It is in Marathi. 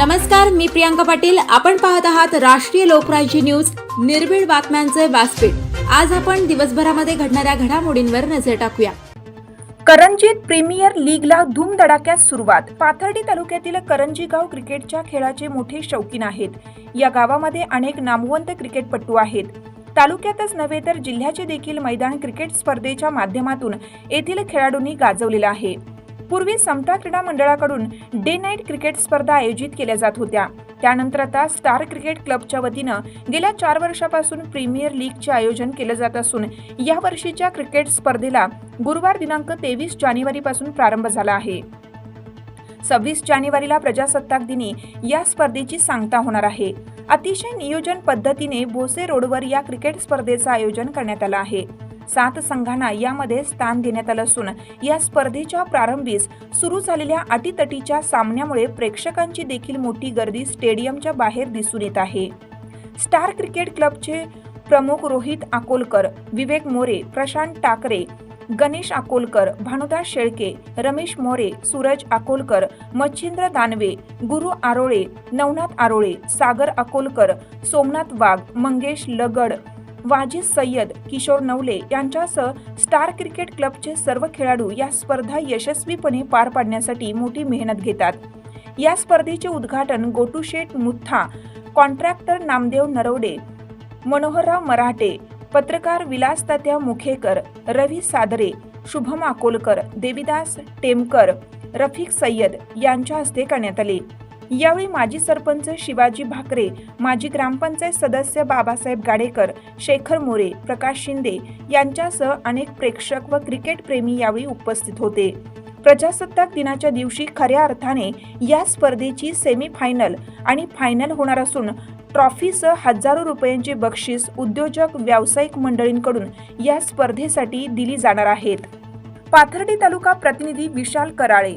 नमस्कार मी प्रियांका पाटील. आपण पाहत आहात राष्ट्रीय लोकराज्य न्यूज. निर्भीड बातम्यांचे व्यासपीठ. आज आपण दिवसभरामध्ये घडणाऱ्या घडामोडींवर नजर टाकूया. करंजीत प्रीमियर लीगला धूमधडाक्यात सुरुवात. पाथर्डी तालुक्यातील करंजी गाव क्रिकेटच्या खेळाचे मोठे शौकीन आहेत. या गावामध्ये अनेक नामवंत क्रिकेटपटू आहेत. तालुक्यातच नव्हे तर जिल्ह्याचे देखील मैदान क्रिकेट स्पर्धेच्या माध्यमातून येथील खेळाडूंनी गाजवलेलं आहे. पूर्वी समता क्रीडा मंडळाकडून डे नाईट क्रिकेट स्पर्धा आयोजित केल्या जात होत्या. त्यानंतर आता स्टार क्रिकेट क्लबच्या वतीनं गेल्या चार वर्षापासून प्रीमियर लीगचे आयोजन केलं जात असून या वर्षीच्या क्रिकेट स्पर्धेला गुरुवार दिनांक तेवीस जानेवारीपासून प्रारंभ झाला आहे. सव्वीस जानेवारीला प्रजासत्ताक दिनी या स्पर्धेची सांगता होणार आहे. अतिशय नियोजन पद्धतीने भोसे रोडवर या क्रिकेट स्पर्धेचं आयोजन करण्यात आलं आहे. सात संघांना यामध्ये स्थान देण्यात आलं असून या स्पर्धेच्या प्रारंभीच सुरू झालेल्या अटीतटीच्या सामन्यामुळे प्रेक्षकांची देखील मोठी गर्दी स्टेडियमच्या बाहेर दिसून येत आहे. स्टार क्रिकेट क्लबचे प्रमुख रोहित अकोलकर विवेक मोरे प्रशांत टाकरे गणेश अकोलकर भानुदास शेळके रमेश मोरे सूरज अकोलकर मच्छिंद्र दानवे गुरु आरोळे नवनाथ आरोळे सागर अकोलकर सोमनाथ वाघ मंगेश लगड वाजिद सय्यद किशोर नवले यांच्यासह स्टार क्रिकेट क्लबचे सर्व खेळाडू या स्पर्धा यशस्वीपणे पार पाडण्यासाठी मोठी मेहनत घेतात. या स्पर्धेचे उद्घाटन गोटूशेठ मुथा कॉन्ट्रॅक्टर नामदेव नरवडे मनोहरराव मराठे पत्रकार विलास तात्या मुखेकर रवी सादरे शुभम अकोलकर देविदास टेमकर रफिक सय्यद यांच्या हस्ते करण्यात आले. यावेळी माजी सरपंच शिवाजी भाकरे माजी ग्रामपंचायत सदस्य बाबासाहेब गाडेकर शेखर मोरे प्रकाश शिंदे यांच्यासह अनेक प्रेक्षक व क्रिकेट प्रेमी यावेळी उपस्थित होते. प्रजासत्ताक दिनाच्या दिवशी खऱ्या अर्थाने या स्पर्धेची सेमीफायनल आणि फायनल होणार असून ट्रॉफीसह हजारो रुपयांचे बक्षीस उद्योजक व्यावसायिक मंडळींकडून या स्पर्धेसाठी दिली जाणार आहेत. पाथर्डी तालुका प्रतिनिधी विशाल कराळे